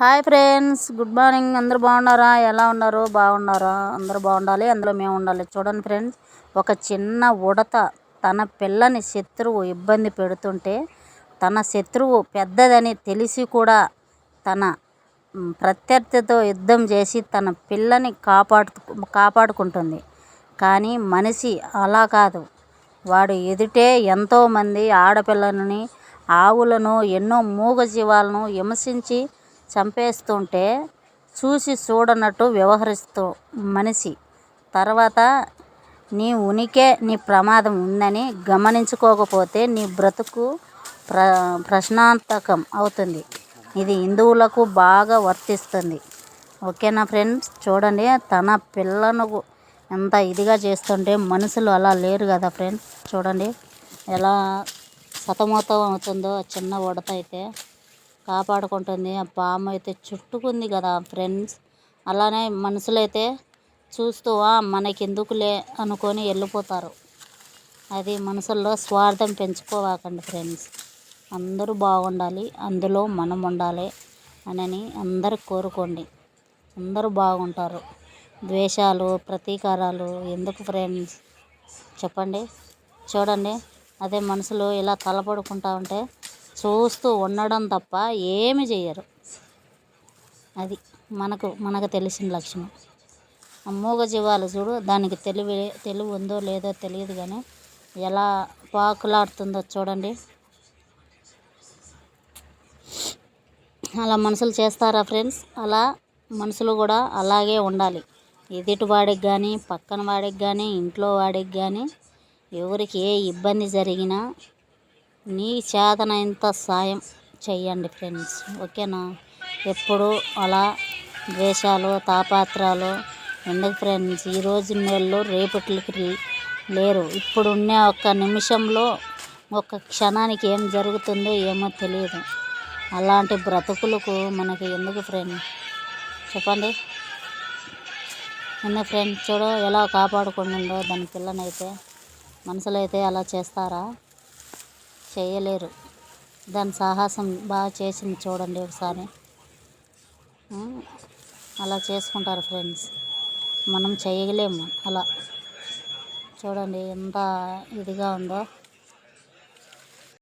Hi friends good morning. అందరూ బాగున్నారా? ఎలా ఉన్నారు? బాగున్నారా? అందరూ బాగుండాలి అందులో మేము ఉండాలి. చూడండి ఫ్రెండ్స్ ఒక చిన్న ఉడత తన పిల్లని శత్రువు ఇబ్బంది పెడుతుంటే తన శత్రువు పెద్దదని తెలిసి కూడా తన ప్రత్యర్థితో యుద్ధం చేసి తన పిల్లని కాపాడు కాపాడుకుంటుంది. కానీ మనిషి అలా కాదు. వాడు ఎదుటే ఎంతోమంది ఆడపిల్లలని ఆవులను ఎన్నో మూగజీవాలను హింసించి చంపేస్తుంటే చూసి చూడనట్టు వ్యవహరిస్తూ మనిషి. తర్వాత నీ ఉనికే నీ ప్రమాదం ఉందని గమనించుకోకపోతే నీ బ్రతుకు ప్ర ప్రశ్నాంతకం అవుతుంది. ఇది హిందువులకు బాగా వర్తిస్తుంది. ఓకేనా ఫ్రెండ్స్? చూడండి తన పిల్లను ఎంత ఇదిగా చేస్తుంటే మనుషులు అలా లేరు కదా ఫ్రెండ్స్? చూడండి ఎలా సతమతం అవుతుందో చిన్న ఉడత అయితే. కాపాడుకుంటుంది. ఆ పాము అయితే చుట్టుకుంది కదా ఫ్రెండ్స్. అలానే మనుషులైతే చూస్తూ "ఆ, మనకెందుకులే అనుకొని వెళ్ళిపోతారు. అది మనసుల్లో స్వార్థం పెంచుకోవాకండి ఫ్రెండ్స్. అందరూ బాగుండాలి అందులో మనం ఉండాలి అని అందరు కోరుకోండి. అందరూ బాగుంటారు. ద్వేషాలు ప్రతీకారాలు ఎందుకు ఫ్రెండ్స్? చెప్పండి. చూడండి. అదే మనుషులు ఇలా తలపడుకుంటా ఉంటే చూస్తూ ఉండడం తప్ప ఏమి చేయరు అది మనకు మనకు తెలిసిన లక్షణం. ఆ మూగ జీవాలు చూడు దానికి తెలివి తెలివి ఉందో లేదో తెలియదు కానీ ఎలా పాకులాడుతుందో చూడండి. అలా మనుషులు చేస్తారా ఫ్రెండ్స్? అలా మనుషులు కూడా అలాగే ఉండాలి. ఎదుటి వాడికి కానీ పక్కన వాడికి కానీ ఇంట్లో వాడికి కానీ ఎవరికి ఏ ఇబ్బంది జరిగినా నీ చేతనైనంత సాయం చెయ్యండి ఫ్రెండ్స్. ఓకేనా? ఎప్పుడు అలా ద్వేషాలు తాపాత్రాలు ఎందుకు ఫ్రెండ్స్. ఈరోజు వాళ్ళు నెలలో రేపటికి లేరు. ఇప్పుడున్న ఒక్క నిమిషంలో ఒక క్షణానికి ఏం జరుగుతుందో ఏమో తెలియదు అలాంటి బ్రతుకులకు మనకి ఎందుకు ఫ్రెండ్? చెప్పండి. ఎందుకు ఫ్రెండ్? చూడు ఎలా కాపాడుకుంటుందో దాని పిల్లనైతే మనుషులైతే అలా చేస్తారా? చేయలేరు. దాని సాహసం బాగా చేసింది చూడండి ఒకసారి. అలా చేసుకుంటారు ఫ్రెండ్స్. మనం చేయలేము అలా. చూడండి ఎంత ఇదిగా ఉందో.